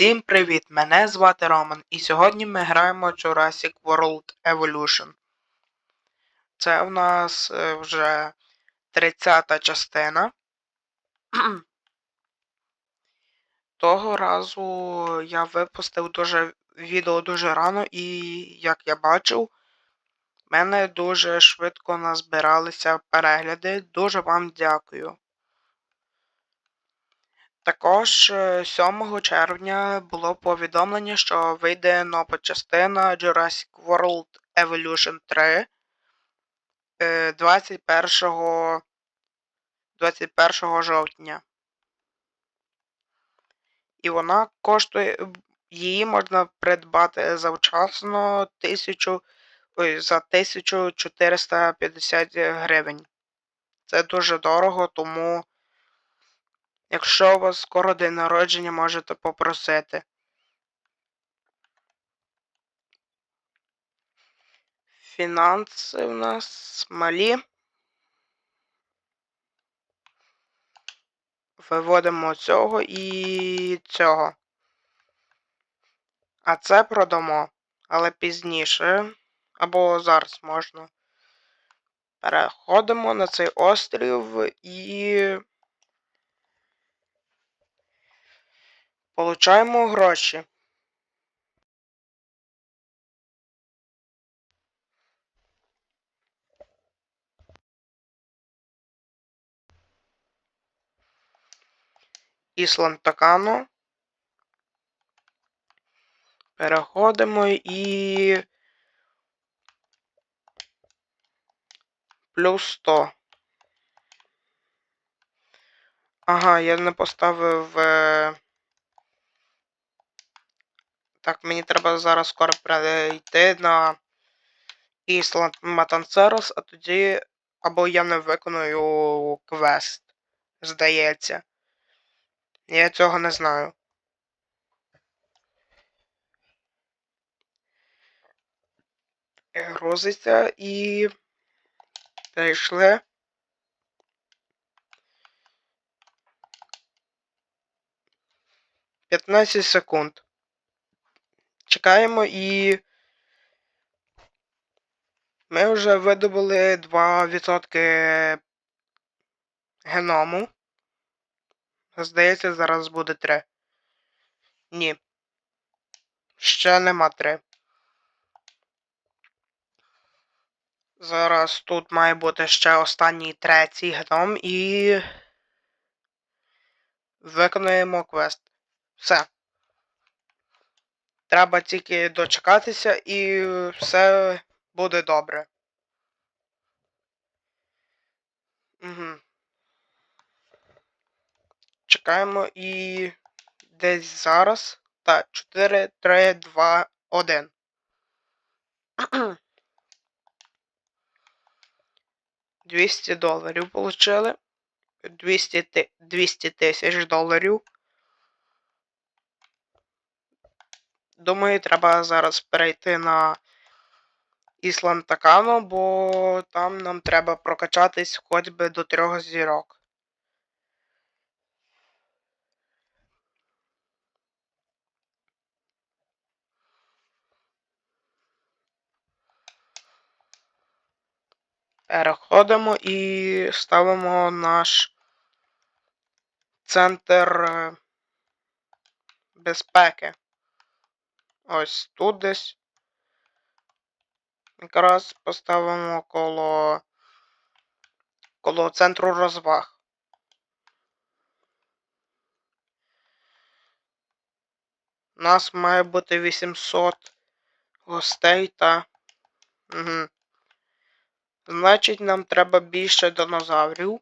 Всім привіт! Мене звати Роман, і сьогодні ми граємо Jurassic World Evolution. Це у нас е, вже 30-та частина. Того разу я випустив дуже відео дуже рано, і, як я бачив, в мене дуже швидко назбиралися перегляди. Дуже вам дякую. Також 7 червня було повідомлення, що вийде нова частина Jurassic World Evolution 3 21 21 жовтня. І вона коштує. Її можна придбати завчасно 1000, ой, за 1450 гривень. Це дуже дорого, тому. Якщо у вас скоро день народження, можете попросити. Фінанси у нас малі. Виводимо цього і цього. А це продамо. Але пізніше. Або зараз можна. Переходимо на цей острів і. Получаємо гроші. Ісланд Такано. Переходимо і. Плюс 100. Ага, я не поставив. Так, мені треба зараз скоро перейти на Ісланд Матанцерос, а тоді або я не виконую квест, здається. Я цього не знаю. Грузиться і перейшли. П'ятнадцять секунд. Чекаємо і. Ми вже видобули 2% геному. Здається, зараз буде 3. Ні. Ще нема 3. Зараз тут має бути ще останній третій геном і. Виконуємо квест. Все. Треба тільки дочекатися і все буде добре. Угу. Чекаємо і десь зараз. Так, 4, 3, 2, 1. Двісті доларів получили. 200 тисяч доларів. Думаю, треба зараз перейти на Ісланд Такано, бо там нам треба прокачатись хоч би до трьох зірок. Переходимо і ставимо наш центр е, безпеки. Ось тут десь. Якраз поставимо коло коло центру розваг. У нас має бути 800 гостей та. Угу. Значить, нам треба більше динозаврів.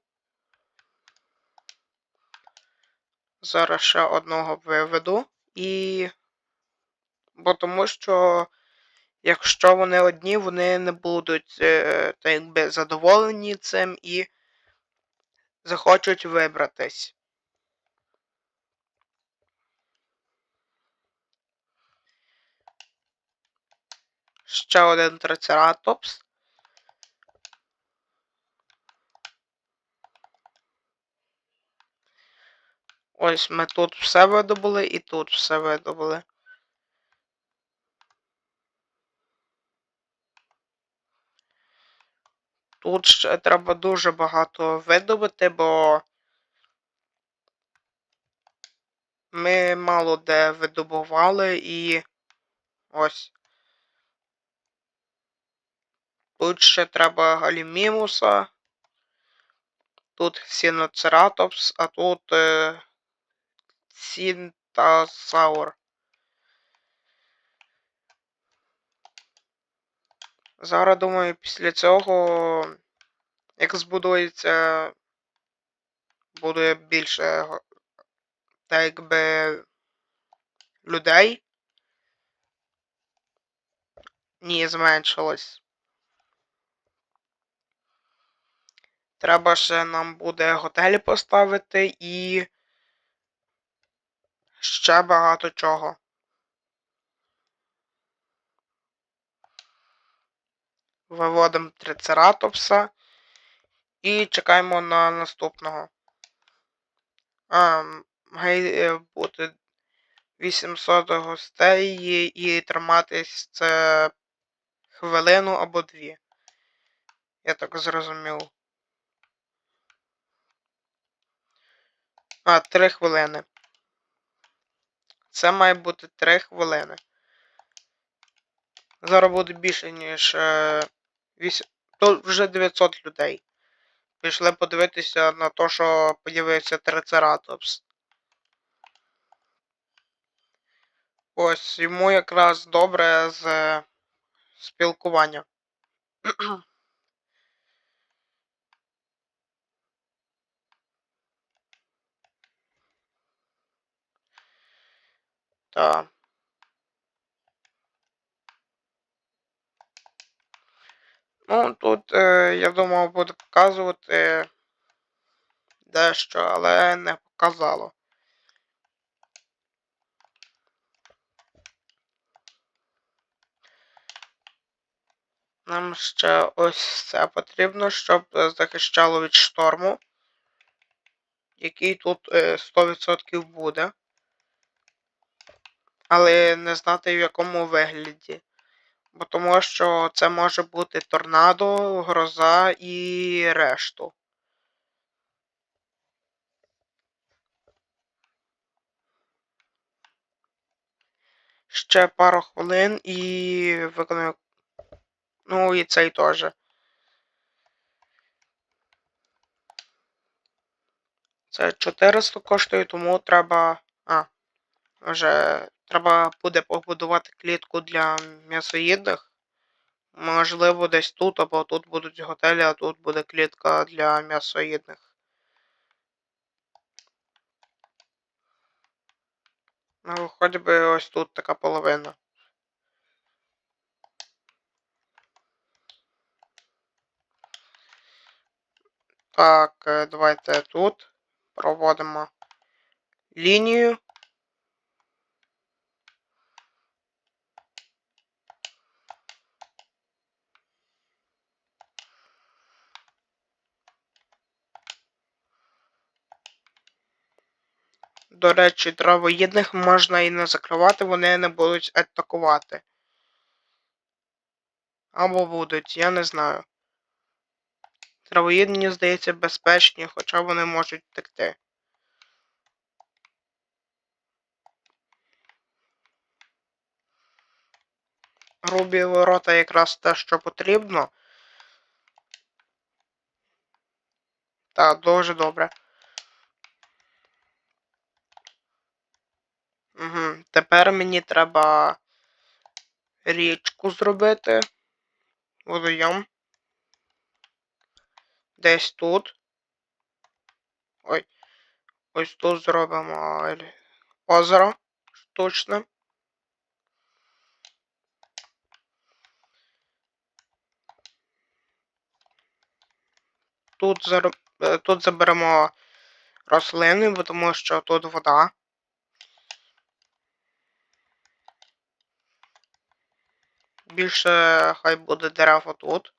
Зараз ще одного виведу і бо тому що якщо вони одні, вони не будуть е, так якби задоволені цим і захочуть вибратись. Ще один трицератопс. Ось ми тут все видобули і тут все видобули. Тут ще треба дуже багато видобути, бо ми мало де видобували і ось. Тут ще треба галімімуса. Тут сіноцератопс, а тут е, сінтасаур. Зараз думаю, після цього, як збудується, буде більше так якби людей. Ні, зменшилось. Треба ще нам буде готелі поставити і ще багато чого. Виводимо трицератопса і чекаємо на наступного. А, має бути 800 гостей і триматись це хвилину або дві. Я так зрозумів. А, три хвилини. Це має бути три хвилини. Зараз буде більше, ніж е, 8... Тут вже 900 людей. Пішли подивитися на те, що появився трицератопс. Ось йому якраз добре з спілкування. Так. Ну, тут, е, я думав, буде показувати дещо, але не показало. Нам ще ось це потрібно, щоб е, захищало від шторму, який тут е, 100% буде. Але не знати в якому вигляді. Бо тому що це може бути торнадо, гроза і решту. Ще пару хвилин і виконую. Ну і цей теж. Це 400 коштує, тому треба. А, вже треба буде побудувати клітку для м'ясоїдних. Можливо, десь тут, або тут будуть готелі, а тут буде клітка для м'ясоїдних. Ну, хоч би ось тут така половина. Так, е, давайте тут проводимо лінію. До речі, травоїдних можна і не закривати, вони не будуть атакувати. Або будуть, я не знаю. Травоїдні, здається, безпечні, хоча вони можуть втекти. Грубі ворота якраз те, що потрібно. Так, дуже добре. Угу. Тепер мені треба річку зробити. Водойом. Десь тут. Ой. Ось тут зробимо озеро штучне. Тут, зар... е, тут заберемо рослини, бо тому що тут вода. Більше хай буде дерев отут.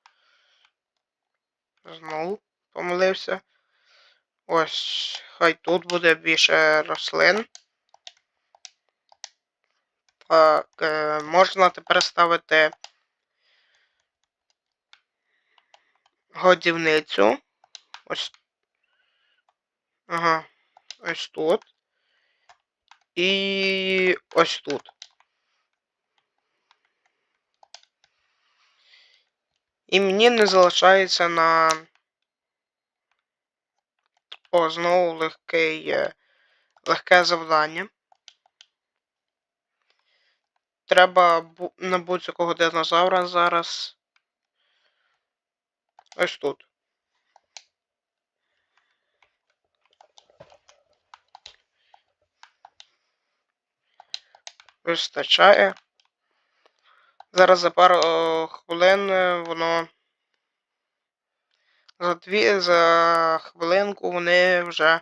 Знову помилився. Ось, хай тут буде більше рослин. Так, е, можна тепер ставити годівницю. Ось. Ага. Ось тут. І ось тут. І мені не залишається на. О, знову легкий, е, легке завдання. Треба на будь-якого динозавра зараз. Ось тут. Вистачає. Зараз за пару е, хвилин е, воно. За дві за хвилинку вони вже.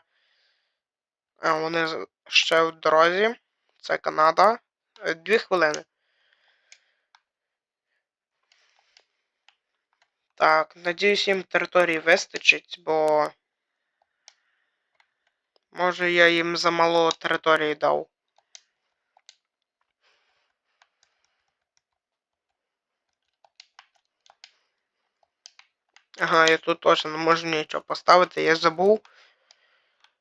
Вони ще в дорозі. Це Канада. Е, Дві хвилини. Так, надіюсь, їм території вистачить, бо. Може я їм замало території дав. Ага, я тут точно не можу нічого поставити. Я забув,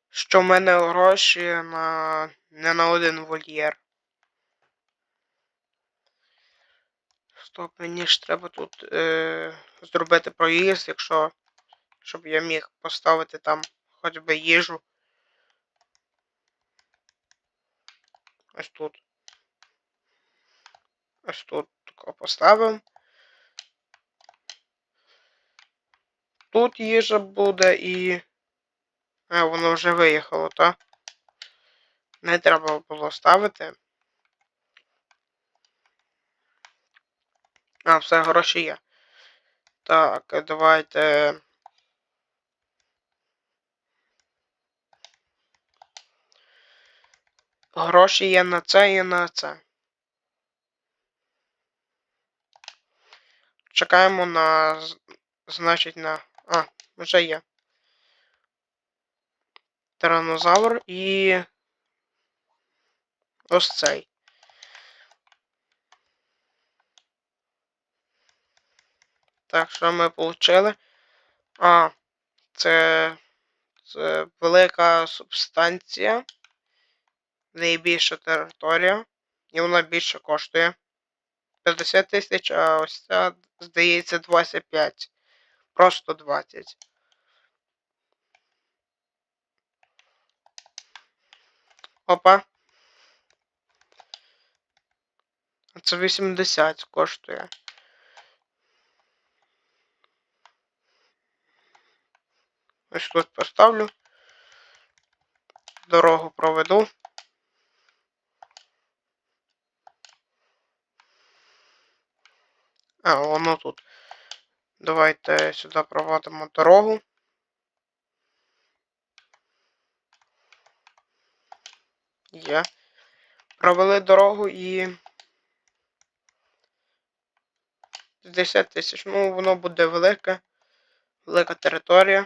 що в мене гроші на не на один вольєр. Стоп, мені ж треба тут е, зробити проїзд, якщо. Щоб я міг поставити там хоч би їжу. Ось тут. Ось тут поставимо. Тут їжа буде і. А, воно вже виїхало, так? Не треба було ставити. А, все, гроші є. Так, давайте. Гроші є на це і на це. Чекаємо на. Значить, на. А, вже є. Тиранозавр і. Ось цей. Так, що ми отримали? А, це. Це велика субстанція. Найбільша територія. І вона більше коштує. 50 тисяч, а ось ця, здається, 25. Просто 20. Опа. Це 80 коштує. Ось тут поставлю. Дорогу проведу. А, воно тут. Давайте сюди проводимо дорогу. Є. Провели дорогу і. 50 тисяч. Ну, воно буде велике. Велика територія.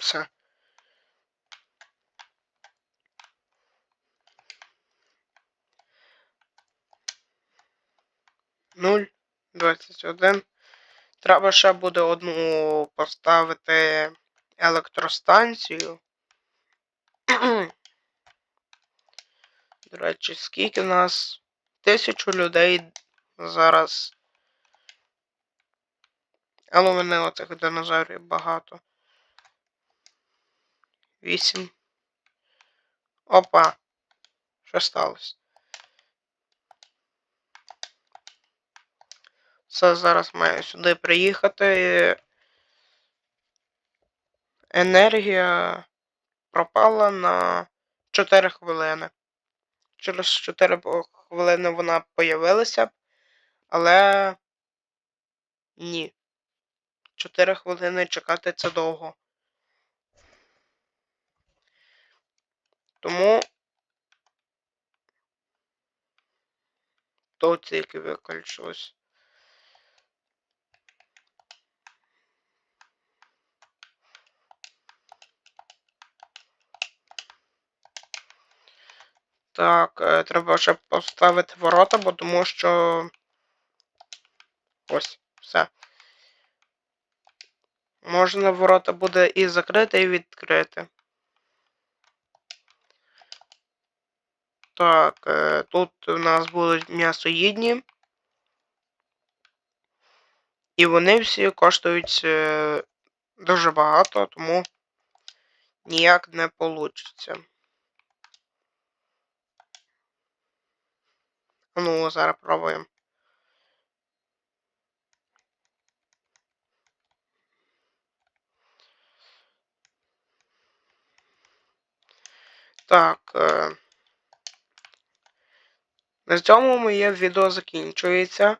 Все. Нуль. Двадцять один. Треба ще буде одну поставити електростанцію. До речі, скільки нас? Тисячу людей зараз. Але мене оцих динозаврів багато. Вісім. Опа. Що сталося? Все, зараз маю сюди приїхати. Енергія пропала на 4 хвилини. Через 4 хвилини вона появилася але ні. 4 хвилини чекати це довго. Тому то тільки виключилось. Так, е, треба ще поставити ворота, бо тому що. Ось, все. Можна ворота буде і закрити, і відкрити. Так, е, тут у нас будуть м'ясоїдні. І вони всі коштують е, дуже багато, тому ніяк не получиться. Ну, зараз пробуємо. Так. Е, на цьому моє відео закінчується.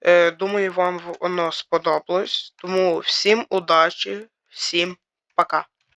Е, думаю, вам воно сподобалось. Тому всім удачі, всім пока.